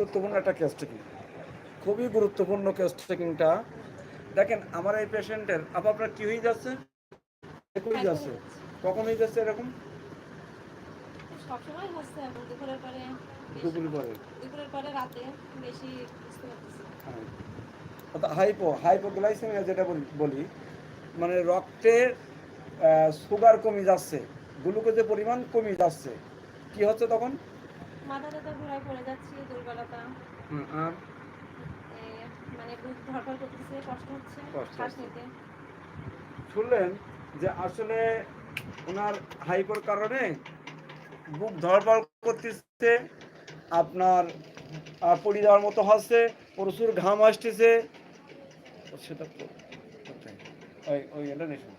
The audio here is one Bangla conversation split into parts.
গুরুত্বপূর্ণ একটা কেস টেকিং খুবই গুরুত্বপূর্ণ কেস টেকিংটা দেখেন আমার এই পেশেন্টের আপা আপনার কি হয়ে যাচ্ছে? হয়ে যাচ্ছে। কখন হয়ে যাচ্ছে এরকম? হ্যাঁ। হাইপো হাইপোগ্লাইসেমিয়া যেটা বলি- বলি মানে রক্তের সুগার কমে যাচ্ছে গ্লুকোজের পরিমাণ কমে যাচ্ছে। কি হচ্ছে তখন? মাথা ব্যথা ঘোরায় পড়ে যাচ্ছি দুর্বলতা। আর? মানে বুক ধরপড় করতেছে কষ্ট হচ্ছে শ্বাস নিতে। শুনলেন যে আসলে ওনার হাইপোর কারণে বুক ধরপড় করতেছে আপনার পড়ে যাওয়ার মতো হচ্ছে প্রচুর ঘাম আসতেছে। সেটা ওই ওই এটা নেশন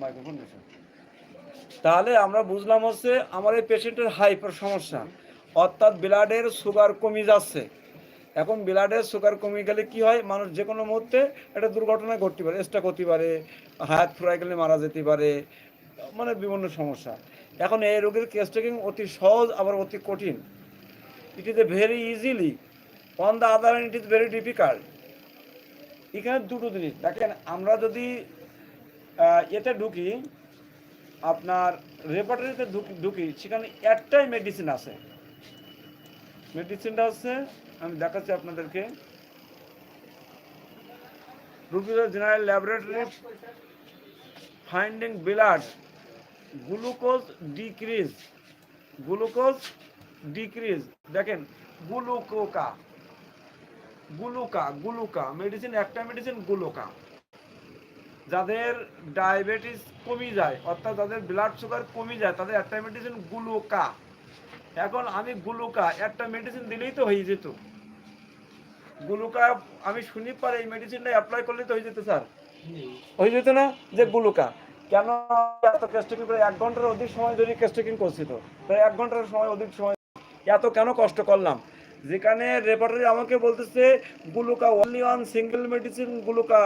মাইক্রোফোন নেশন তাহলে আমরা বুঝলাম হচ্ছে আমার এই পেশেন্টের হাইপার সমস্যা। অর্থাৎ ব্লাডের সুগার কমে যাচ্ছে। এখন ব্লাডের সুগার কমে গেলে কি হয়? মানুষ যে কোনো মুহূর্তে একটা দুর্ঘটনা ঘটতে পারে স্ট্রোক হতে পারে, হাত ফুরাই গেলে মারা যেতে পারে মানে বিভিন্ন সমস্যা। এখন এই রোগের কেস টেকিং অতি সহজ, আবার অতি কঠিন। It is a very easily on the other it is very difficult এখানে দুটো জিনিস, দেখেন, আমরা যদি এতে ঢুকি, আপনার রেপার্টারিতে ঢুকি সেখানে একটাই মেডিসিন আছে। মেডিসিনটা হচ্ছে আমি দেখাচ্ছি আপনাদেরকে। রুপিদার general laboratory finding blood glucose decrease glucose decrease দেখেন গ্লুকোকা গ্লুকা গ্লুকা মেডিসিন একটা মেডিসিন গ্লুকা যাদের ডায়াবেটিস কমে যায়, অর্থাৎ যাদের ব্লাড সুগার কমে যায়, তাদের একটা মেডিসিন গ্লুকা এখন আমি গ্লুকা, একটা মেডিসিন দিলেই তো হয়ে যেত। গ্লুকা, আমি শুনি পারে এই মেডিসিনটা অ্যাপ্লাই করলেই তো হয়ে যেত, স্যার। হয়ে যেত না যে গ্লুকা। কেন এত কেস্টেকিং করে এক ঘণ্টার অধিক সময় ধরে কেস্টেকিং করছি তো? প্রায় এক ঘণ্টার সময় অধিক সময় এত কেন কষ্ট করলাম? যেখানে রেপার্টারি আমাকে বলতেছে, গ্লুকা only one single medicine গ্লুকা।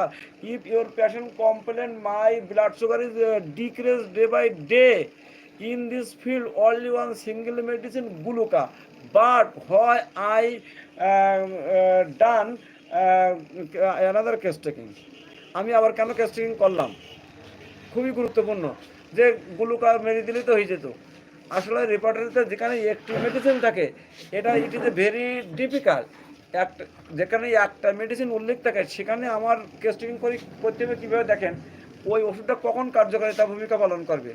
If your patient complain my blood sugar is decrease day by day in this field only one single medicine gluca. Um, uh, done uh, another case taking? আমি আবার কেন case taking করলাম? খুবই গুরুত্বপূর্ণ। যে গ্লুকা মেরে দিলেই তো হয়ে যেত। আসলে রেপার্টারিতে যেখানে একটি মেডিসিন থাকে এটা it is a very difficult একটা যেখানে একটা মেডিসিন উল্লেখ থাকে সেখানে আমার কেস্টিং করি করতে হবে কীভাবে দেখেন ওই ওষুধটা কখন কার্যকারিতা ভূমিকা পালন করবে?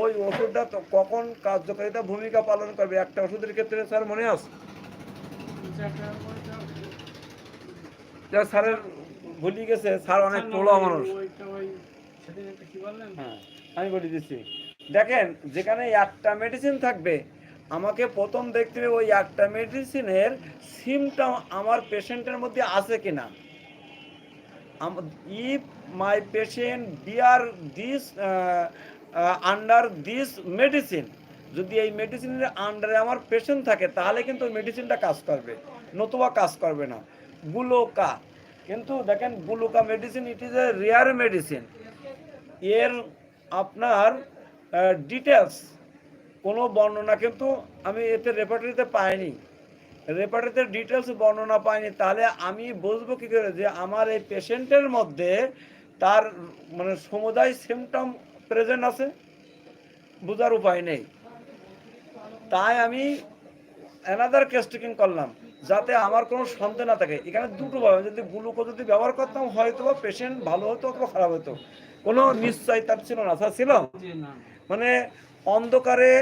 ওই ওষুধটা কখন কার্যকারিতা ভূমিকা পালন করবে? একটা ওষুধের ক্ষেত্রে স্যার মনে আছে? স্যারের ভুলি গেছে স্যার অনেক পোলা মানুষ। হ্যাঁ আমি বলে দিচ্ছি। দেখেন যেখানে একটা মেডিসিন থাকবে আমাকে প্রথম দেখতে হবে ওই একটা মেডিসিনের সিমটম আমার পেশেন্টের মধ্যে আছে কিনা। If my patient bear this under this medicine যদি এই মেডিসিনের আন্ডারে আমার পেশেন্ট থাকে, তাহলে কিন্তু ওই মেডিসিনটা কাজ করবে। নতুবা কাজ করবে না। গুলোকা। কিন্তু দেখেন, গুলোকা medicine it is a rare medicine এর আপনার ডিটেলস কোনো বর্ণনা কিন্তু আমি এতে রেপার্টারিতে পাইনি। রেপার্টারিতে ডিটেলস বর্ণনা পাইনি। তাহলে আমি বুঝব কী করে যে আমার এই পেশেন্টের মধ্যে তার মানে সমুদায় সিমটম প্রেজেন্ট আছে বোঝার উপায় নেই। তাই আমি অ্যানাদার কেস্টিকিং করলাম যাতে আমার কোনো সন্দেহ না থাকে। এখানে দুটো ভাবে যদি গ্লুকো যদি ব্যবহার করতাম হয়তো বা পেশেন্ট ভালো হতো অথবা খারাপ হতো। কোনো নিশ্চয়তা ছিল না স্যার ছিল? মানে অন্ধকারে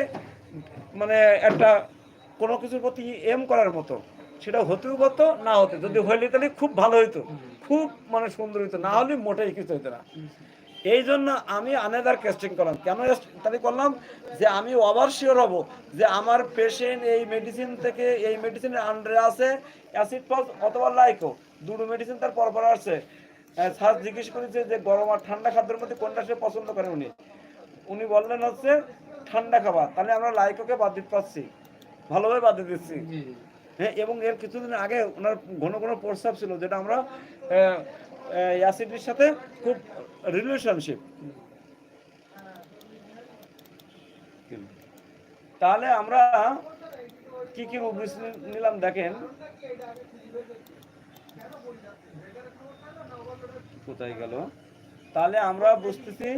মানে একটা কোনো কিছুর প্রতি এম করার মতো। সেটা হতেও পারতো না হতো। যদি হইলে তাহলে খুব ভালো হইতো। খুব মানে সুন্দর হইতো। না হলে মোটেই কিছু হইতো না। এই জন্য আমি আনেদার কেস্টিং করলাম। কেন তাহলে করলাম? যে আমি ওভার শিওর হব যে আমার পেশেন্ট এই মেডিসিন থেকে এই মেডিসিনের আন্ডারে আছে অ্যাসিড ফস অথবা লাইকো দুটো মেডিসিন তার পরপর আসছে। স্যার জিজ্ঞেস করেছে যে গরম আর ঠান্ডা খাদ্যের মধ্যে কোনটা সে পছন্দ করে উনি? উনি বললেন হচ্ছে ঠান্ডা খাবার। তাহলে আমরা লাইকোকে বাদ দিতে পারছি। ভালোভাবে বাদ দিয়ে দিচ্ছি হ্যাঁ এবং এর কিছুদিন আগে ওনার ঘন ঘন প্রস্তাব ছিল যেটা আমরা অ্যাসিডের সাথে খুব রিলেশনশিপ তাহলে আমরা কি কি রুব্রিক্স নিলাম দেখেন। কোথায় গেল? তাহলে আমরা বুঝতেছি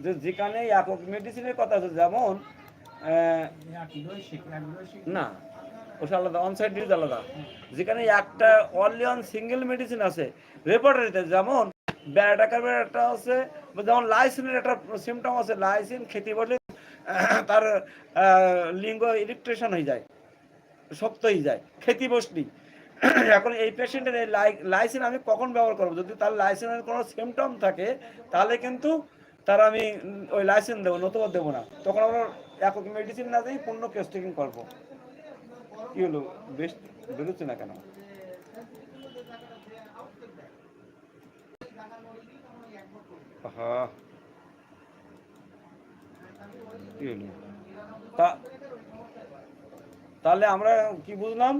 যে যেখানে একক মেডিসিনের কথা আছে যেমন না ওটা আলাদা অন সাইড ডিজ আলাদা। যেখানে একটা অনলি অন সিঙ্গেল মেডিসিন আছে রেপার্টারিতে যেমন ব্যারাটাকার একটা আছে যেমন লাইসিনের একটা সিমটম আছে লাইসিন খেতে বসলে তার লিঙ্গ ইলেকট্রেশন হয়ে যায়, শক্ত হয়ে যায়, খেতে বসলি। এখন এই পেশেন্টের এই লাই- লাইসিন আমি কখন ব্যবহার করব? যদি তার লাইসিনের কোনো সিমটম থাকে, তাহলে কিন্তু তার আমি ওই লাইসেন্স দেবো, নতুবা দেবো না। তখন আমরা একক মেডিসিন না দিয়ে পূর্ণ কেস্টিং করব। কি হলো? বেশ বেরোচ্ছে না কেন? তা, তাহলে আমরা কি বুঝলাম?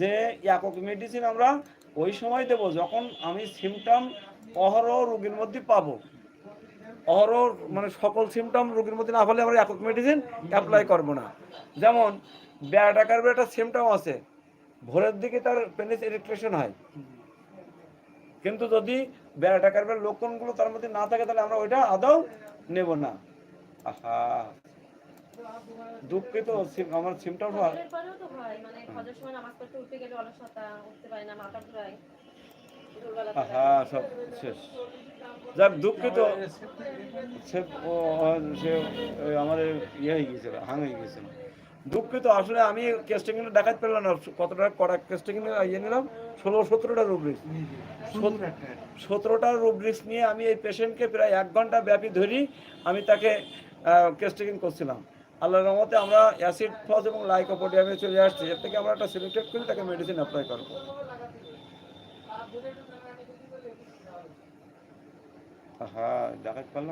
যে একক মেডিসিন আমরা ওই সময় দেব যখন আমি সিমটম অহরহ রোগীর মধ্যে পাবো। অহরহ মানে সকল সিমটম রোগীর মধ্যে না হলে আমরা একক মেডিসিন অ্যাপ্লাই করব না। যেমন ব্যাটাকার একটা সিমটম আছে। ভোরের দিকে তার পেনিস ইরিটেশন হয়। কিন্তু যদি ব্যাটাকার লক্ষণগুলো তার মধ্যে না থাকে তাহলে আমরা ওইটা আদৌ নেব না। আহা! দুঃখিত সিম- আমার সিমটম তো হয়। আহা সব শেষ। যাক দুঃখিত। সে আমাদের ইয়ে হয়ে গিয়েছিল হাং হয়ে গিয়েছিল। দুঃখিত আসলে আমি কেস্টিং দেখাতে পারলাম না। কতটা কড়া কেস্টিং ইয়ে নিলাম ষোলো সতেরোটা রুব্রিক্স সতেরোটা রুব্রিক্স নিয়ে আমি এই পেশেন্টকে প্রায় এক ঘণ্টা ব্যাপী ধরি আমি তাকে কেস্টিং করছিলাম। আল্লাহর রহমতে আমরা অ্যাসিড ফস এবং লাইকোপোডিয়ামে চলে আসছি এর থেকে আমরা একটা সিলেক্টেড করি তাকে মেডিসিন অ্যাপ্লাই করব। হ্যাঁ দেখাতে পারলাম